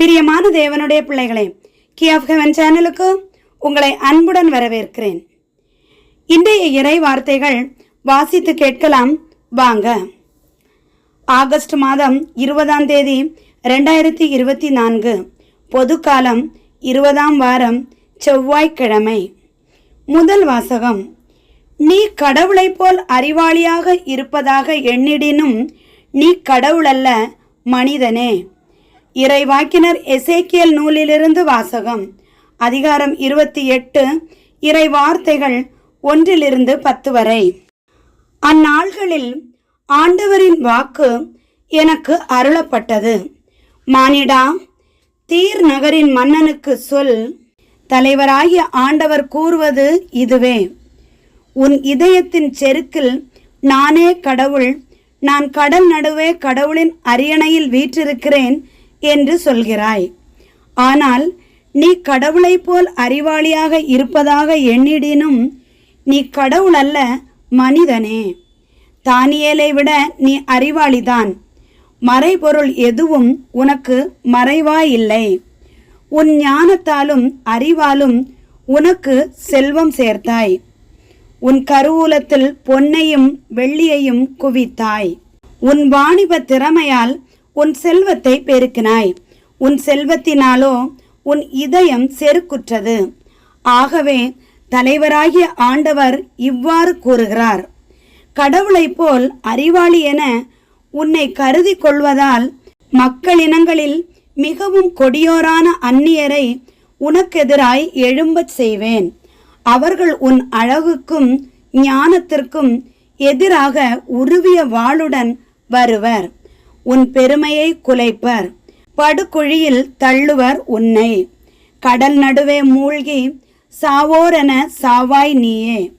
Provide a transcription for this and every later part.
பிரியமான தேவனுடைய பிள்ளைகளே கி ஆஃப் ஹெவன் சேனலுக்கு உங்களை அன்புடன் வரவேற்கிறேன். இன்றைய இறை வார்த்தைகள் வாசித்து கேட்கலாம். வாங்க. ஆகஸ்ட் மாதம் இருபதாம் தேதி ரெண்டாயிரத்தி இருபத்தி நான்கு பொதுக்காலம் இருபதாம் வாரம் செவ்வாய்க்கிழமை. முதல் வாசகம் நீ கடவுளைப் போல் அறிவாளியாக இருப்பதாக எண்ணிடினும் நீ கடவுளல்ல மனிதனே. இறைவாக்கினர் எசேக்கியல் நூலிலிருந்து வாசகம். அதிகாரம் இருபத்தி எட்டு இறை வார்த்தைகள் ஒன்றிலிருந்து பத்து வரை. அந்நாள்களில் ஆண்டவரின் வாக்கு எனக்கு அருளப்பட்டது. மானிடா தீர் நகரின் மன்னனுக்கு சொல். தலைவராகிய ஆண்டவர் கூறுவது இதுவே. உன் இதயத்தின் செருக்கில் நானே கடவுள் நான் கடல் நடுவே கடவுளின் அரியணையில் வீற்றிருக்கிறேன். என்று சொல்கிறாய். ஆனால் நீ கடவுளைப் போல் அறிவாளியாக இருப்பதாக எண்ணிடினும் நீ கடவுள் அல்ல மனிதனே. தானியேலை விட நீ அறிவாளிதான். மறைபொருள் எதுவும் உனக்கு மறைவாயில்லை. உன் ஞானத்தாலும் அறிவாலும் உனக்கு செல்வம் சேர்த்தாய். உன் கருவூலத்தில் பொன்னையும் வெள்ளியையும் குவித்தாய். உன் வாணிப திறமையால் உன் செல்வத்தை பெருக்கினாய். உன் செல்வத்தினாலோ உன் இதயம் செருக்குற்றது. ஆகவே தலைவராகிய ஆண்டவர் இவ்வாறு கூறுகிறார். கடவுளைப் போல் அறிவாளி என உன்னை கருதி கொள்வதால் மக்களினங்களில் மிகவும் கொடியோரான அந்நியரை உனக்கெதிராய் எழும்பச் செய்வேன். அவர்கள் உன் அழகுக்கும் ஞானத்திற்கும் எதிராக உருவிய வாளுடன் வருவர். உன் பெருமையை குலைப்பர். படுகுழியில் தள்ளுவர் உன்னை. கடல் நடுவே மூழ்கி சாவோரென சாவாய் நீயே.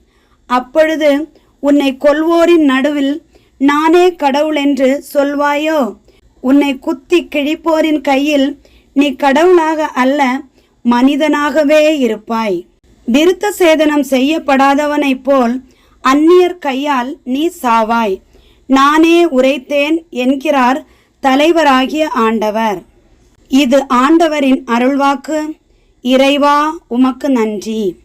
அப்பொழுது உன்னை கொல்வோரின் நடுவில் நானே கடவுளென்று சொல்வாயோ? உன்னை குத்தி கிழிப்போரின் கையில் நீ கடவுளாக அல்ல மனிதனாகவே இருப்பாய். விருத்த சேதனம் செய்யப்படாதவனைப் போல் அந்நியர் கையால் நீ சாவாய். நானே உரைத்தேன் என்கிறார் தலைவராகிய ஆண்டவர். இது ஆண்டவரின் அருள்வாக்கு. இறைவா உமக்கு நன்றி.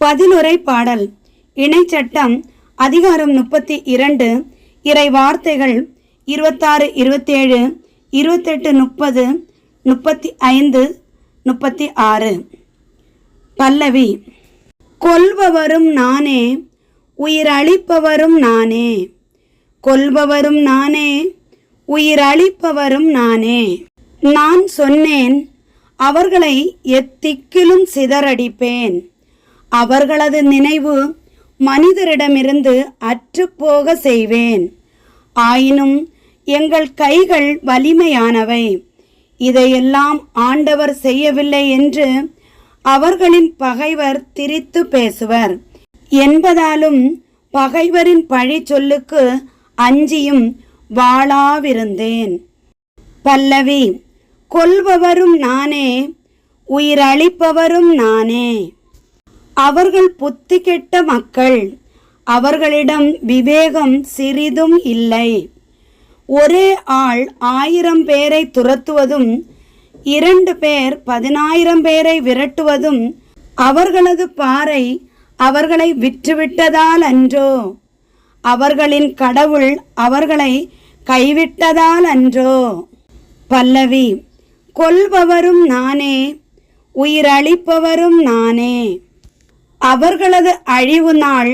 பதிலுரை பாடல். இணைச்சட்டம் அதிகாரம் முப்பத்தி இரண்டு. இறை வார்த்தைகள் இருபத்தாறு இருபத்தேழு இருபத்தெட்டு முப்பது முப்பத்தி ஐந்து முப்பத்தி ஆறு. பல்லவி கொல்பவரும் நானே உயிர் அளிப்பவரும் நானே. கொல்பவரும் நானே உயிரளிப்பவரும் நானே. நான் சொன்னேன் அவர்களை எத்திக்கிலும் சிதறடிப்பேன். அவர்களது நினைவு மனிதரிடமிருந்து அற்றுப்போக செய்வேன். ஆயினும் எங்கள் கைகள் வலிமையானவை. இதையெல்லாம் ஆண்டவர் செய்யவில்லை என்று அவர்களின் பகைவர் திரித்து பேசுவர். என்பதாலும் பகைவரின் பழி சொல்லுக்கு அஞ்சியும் வாழாவிருந்தேன். பல்லவி கொல்பவரும் நானே உயிரளிப்பவரும் நானே. அவர்கள் புத்தி கெட்ட மக்கள் அவர்களிடம் விவேகம் சிறிதும் இல்லை. ஒரே ஆள் ஆயிரம் பேரை துரத்துவதும் இரண்டு பேர் பதினாயிரம் பேரை விரட்டுவதும் அவர்களது பாறை அவர்களை விற்றுவிட்டதால் அன்றோ அவர்களின் கடவுள் அவர்களை கைவிட்டதால் அன்றோ பல்லவி கொல்பவரும் நானே உயிரளிப்பவரும் நானே. அவர்களது அழிவு நாள்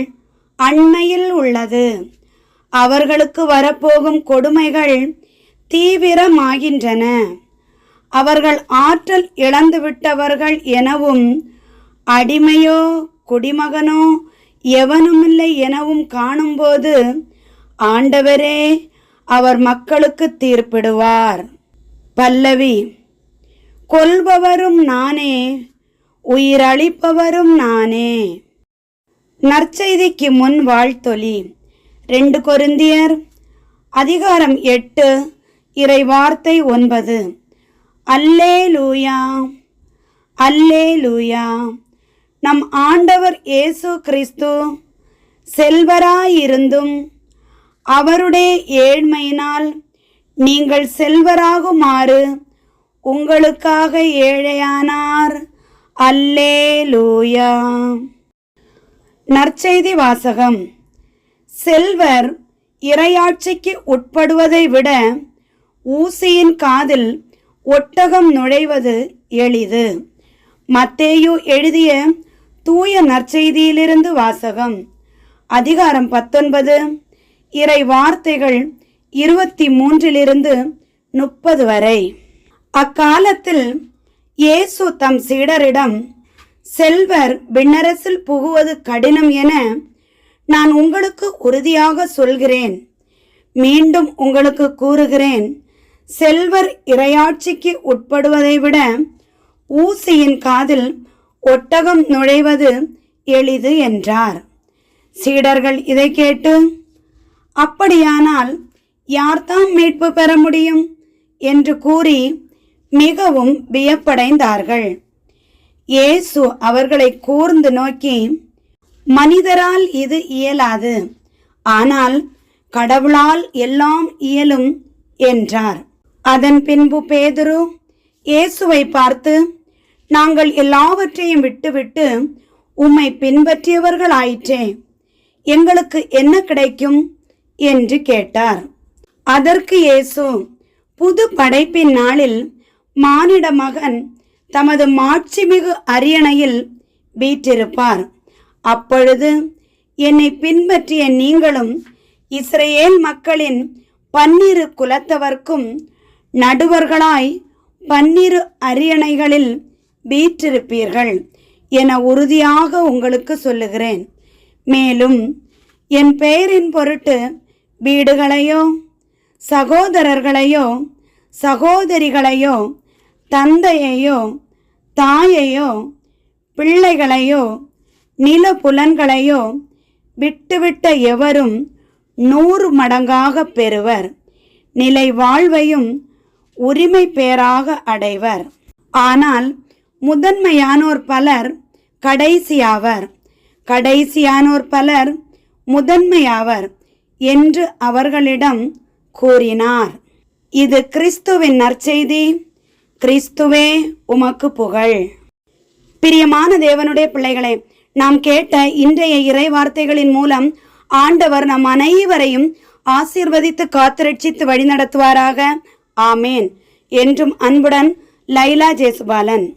அண்மையில் உள்ளது. அவர்களுக்கு வரப்போகும் கொடுமைகள் தீவிரமாகின்றன. அவர்கள் ஆற்றல் இழந்துவிட்டவர்கள் எனவும் அடிமையோ குடிமகனோ எவனுமில்லை எனவும் காணும்போது ஆண்டவரே அவர் மக்களுக்கு தீர்ப்பிடுவார். பல்லவி கொல்பவரும் நானே உயிரளிப்பவரும் நானே நற்செய்திக்கு முன் வாழ்த்தொலி. ரெண்டு கொருந்தியர் அதிகாரம் எட்டு இறை வார்த்தை ஒன்பது. அல்லே லூயா அல்லே லூயா நம் ஆண்டவர் இயேசு கிறிஸ்து செல்வராயிருந்தும் அவருடைய ஏழ்மையினால் நீங்கள் செல்வராகுமாறு உங்களுக்காக ஏழையானார். அல்லேலூயா. நற்செய்தி வாசகம். செல்வர் இரையாட்சிக்கு உட்படுவதை விட ஊசியின் காதில் ஒட்டகம் நுழைவது எளிது. மத்தேயு எழுதிய தூய நற்செய்தியிலிருந்து வாசகம். அதிகாரம் பத்தொன்பது. இறை வார்த்தைகள் இருபத்தி மூன்றிலிருந்து முப்பது வரை. அக்காலத்தில் இயேசு தம் சீடரிடம் செல்வர் விண்ணரசில் புகுவது கடினம் என நான் உங்களுக்கு உறுதியாக சொல்கிறேன். மீண்டும் உங்களுக்கு கூறுகிறேன். செல்வர் இரையாட்சிக்கு உட்படுவதை விட ஊசியின் காதில் ஒட்டகம் நுழைவது எளிது என்றார். சீடர்கள் இதை கேட்டு அப்படியானால் யார்தாம் மீட்பு பெற முடியும்? என்று கூறி மிகவும் வியப்படைந்தார்கள். இயேசு அவர்களை கூர்ந்து நோக்கி மனிதரால் இது இயலாது. ஆனால் கடவுளால் எல்லாம் இயலும் என்றார். அதன் பின்பு பேதுரு இயேசுவை பார்த்து நாங்கள் எல்லாவற்றையும் விட்டுவிட்டு உம்மை பின்பற்றியவர்கள் ஆயிற்றே எங்களுக்கு என்ன கிடைக்கும்? என்று கேட்டார். அதற்கு இயேசு புது படைப்பின் நாளில் மானிட மகன் தமது மாட்சிமிகு அரியணையில் வீற்றிருப்பார். அப்பொழுது என்னை பின்பற்றிய நீங்களும் இஸ்ரேல் மக்களின் பன்னிரு குலத்தவர்க்கும் நடுவர்களாய் பன்னிரு அரியணைகளில் வீற்றிருப்பீர்கள் என உறுதியாக உங்களுக்கு சொல்லுகிறேன். மேலும் என் பெயரின் பொருட்டு வீடுகளையோ சகோதரர்களையோ சகோதரிகளையோ தந்தையையோ தாயையோ பிள்ளைகளையோ நில புலன்களையோ விட்டுவிட்ட எவரும் நூறு மடங்காக பெறுவர். நிலை வாழ்வையும் உரிமை பேராக அடைவர். ஆனால் முதன்மையானோர் பலர் கடைசியாவர். கடைசியானோர் பலர் முதன்மையாவர் என்று அவர்களிடம் கூறினார். இது கிறிஸ்துவின் நற்செய்தி. கிறிஸ்துவே உமக்கு புகழ். பிரியமான தேவனுடைய பிள்ளைகளே நாம் கேட்ட இன்றைய இறை வார்த்தைகளின் மூலம் ஆண்டவர் நம் அனைவரையும் ஆசீர்வதித்து காத்திரட்சித்து வழிநடத்துவாராக. ஆமேன். என்றும் அன்புடன் லைலா ஜேசுபாலன்.